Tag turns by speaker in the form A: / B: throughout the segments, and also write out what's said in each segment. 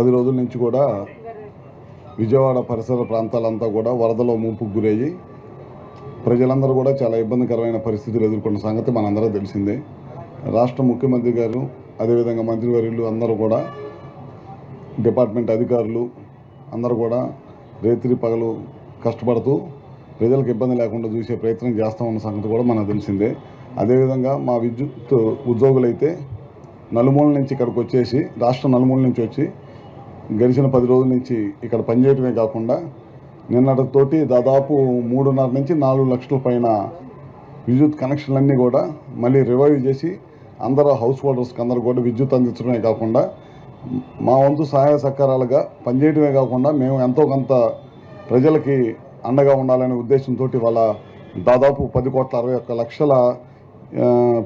A: పది రోజుల నుంచి కూడా విజయవాడ పరిసర ప్రాంతాలంతా కూడా వరదలో ముంపుకు గురయ్యి ప్రజలందరూ కూడా చాలా ఇబ్బందికరమైన పరిస్థితులు ఎదుర్కొన్న సంగతి మనందరూ తెలిసిందే. రాష్ట్ర ముఖ్యమంత్రి గారు అదేవిధంగా మంత్రివర్యులు అందరూ కూడా డిపార్ట్మెంట్ అధికారులు అందరూ కూడా రేత్రి పగలు కష్టపడుతూ ప్రజలకు ఇబ్బంది లేకుండా చూసే ప్రయత్నం చేస్తామన్న సంగతి కూడా మనకు తెలిసిందే. అదేవిధంగా మా విద్యుత్ ఉద్యోగులైతే నలుమూల నుంచి ఇక్కడికి వచ్చేసి రాష్ట్ర నలుమూల నుంచి వచ్చి గడిచిన పది రోజుల నుంచి ఇక్కడ పనిచేయటమే కాకుండా నిన్నటితోటి దాదాపు మూడున్నర నుంచి నాలుగు లక్షల పైన విద్యుత్ కనెక్షన్లన్నీ కూడా మళ్ళీ రివైవ్ చేసి అందరూ హౌస్ హోల్డర్స్కి అందరూ కూడా విద్యుత్ అందించడమే కాకుండా మా వంతు సహాయ సహకారాలుగా పనిచేయడమే కాకుండా మేము ఎంతో కొంత ప్రజలకి అండగా ఉండాలనే ఉద్దేశంతో వాళ్ళ దాదాపు పది కోట్ల అరవై ఒక్క లక్షల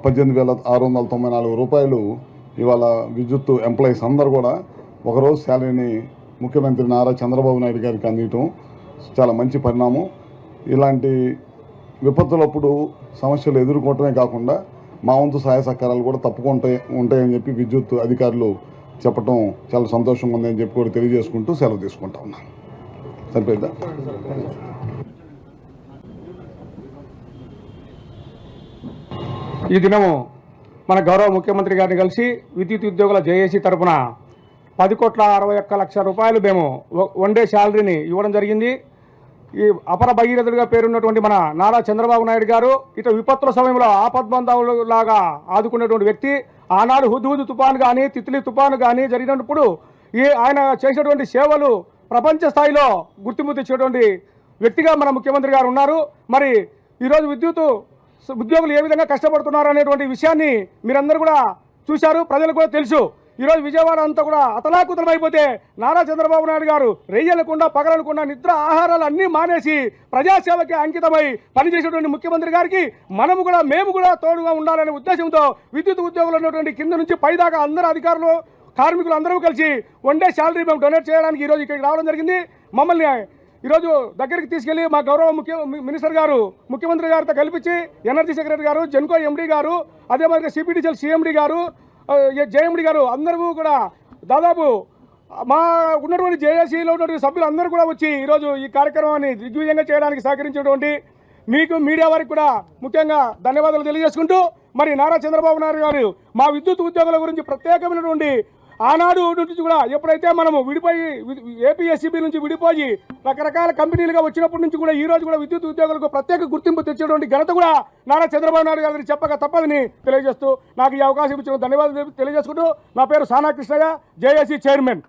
A: పద్దెనిమిది వేల ఆరు వందల తొంభై నాలుగు రూపాయలు ఇవాళ విద్యుత్ ఎంప్లాయీస్ అందరూ కూడా ఒకరోజు శాలరీని ముఖ్యమంత్రి నారా చంద్రబాబు నాయుడు గారికి అందించడం చాలా మంచి పరిణామం. ఇలాంటి విపత్తులప్పుడు సమస్యలు ఎదుర్కోవటమే కాకుండా మా వంతు సహాయ సహకారాలు కూడా తప్పకుండా ఉంటాయని చెప్పి విద్యుత్ అధికారులు చెప్పటం చాలా సంతోషంగా ఉందని చెప్పి కూడా తెలియజేసుకుంటూ సెలవు తీసుకుంటా ఉన్నాను. సరిపోయిందా?
B: ఈ దినము మన గౌరవ ముఖ్యమంత్రి గారిని కలిసి విద్యుత్ ఉద్యోగుల జేఏసీ తరపున పది కోట్ల అరవై ఒక్క లక్ష రూపాయలు మేము వన్ డే శాలరీని ఇవ్వడం జరిగింది. ఈ అపర భగీరథుడిగా పేరున్నటువంటి మన నారా చంద్రబాబు నాయుడు గారు ఇటు విపత్తుల సమయంలో ఆపద్బంధవులు లాగా ఆదుకున్నటువంటి వ్యక్తి ఆనాడు హుద్హుద్ తుఫాను కానీ తిత్లీ తుఫాను కానీ జరిగినప్పుడు ఈ ఆయన చేసినటువంటి సేవలు ప్రపంచ స్థాయిలో గుర్తింపు తెచ్చేటువంటి వ్యక్తిగా మన ముఖ్యమంత్రి గారు ఉన్నారు. మరి ఈరోజు విద్యుత్ ఉద్యోగులు ఏ విధంగా కష్టపడుతున్నారు అనేటువంటి విషయాన్ని మీరందరూ కూడా చూశారు ప్రజలకు కూడా తెలుసు. ఈరోజు విజయవాడ అంతా కూడా అతలాకుతలమైపోతే నారా చంద్రబాబు నాయుడు గారు రెయ్యలకుండా పగలనుకుండా నిద్ర ఆహారాలు అన్నీ మానేసి ప్రజాసేవకి అంకితమై పనిచేసేటువంటి ముఖ్యమంత్రి గారికి మనము కూడా మేము కూడా తోడుగా ఉండాలనే ఉద్దేశంతో విద్యుత్ ఉద్యోగులు ఉన్నటువంటి కింద నుంచి పైదాకా అందరు అధికారులు కార్మికులు అందరూ కలిసి వన్ డే శాలరీ మేము డొనేట్ చేయడానికి ఈరోజు ఇక్కడికి రావడం జరిగింది. మమ్మల్ని ఈరోజు దగ్గరికి తీసుకెళ్ళి మా గౌరవ ముఖ్య మినిస్టర్ గారు ముఖ్యమంత్రి గారితో కల్పించి ఎనర్జీ సెక్రటరీ గారు జెన్కో ఎండీ గారు అదే మాదిరిగా సిపిడిసిఎల్ సిఎండి గారు జయముడి గారు అందరూ కూడా దాదాపు మా ఉన్నటువంటి జేఏసీలో ఉన్నటువంటి సభ్యులు అందరూ కూడా వచ్చి ఈరోజు ఈ కార్యక్రమాన్ని దిగ్విజయంగా చేయడానికి సహకరించినటువంటి మీకు మీడియా వారికి కూడా ముఖ్యంగా ధన్యవాదాలు తెలియజేసుకుంటూ మరి నారా చంద్రబాబు నాయుడు గారు మా విద్యుత్ ఉద్యోగుల గురించి ప్రత్యేకమైనటువంటి ఆనాడు నుంచి కూడా ఎప్పుడైతే మనము విడిపోయి ఏపీఎస్సీబీ నుంచి విడిపోయి రకరకాల కంపెనీలుగా వచ్చినప్పటి నుంచి కూడా ఈ రోజు కూడా విద్యుత్ ఉద్యోగులకు ప్రత్యేక గుర్తింపు తెచ్చేటువంటి ఘనత కూడా నారా చంద్రబాబు నాయుడు గారిని చెప్పక తప్పదని తెలియజేస్తూ నాకు ఈ అవకాశం ఇచ్చిన ధన్యవాదాలు తెలియజేసుకుంటూ నా పేరు సానా కృష్ణయ్య జేఏసీ చైర్మన్.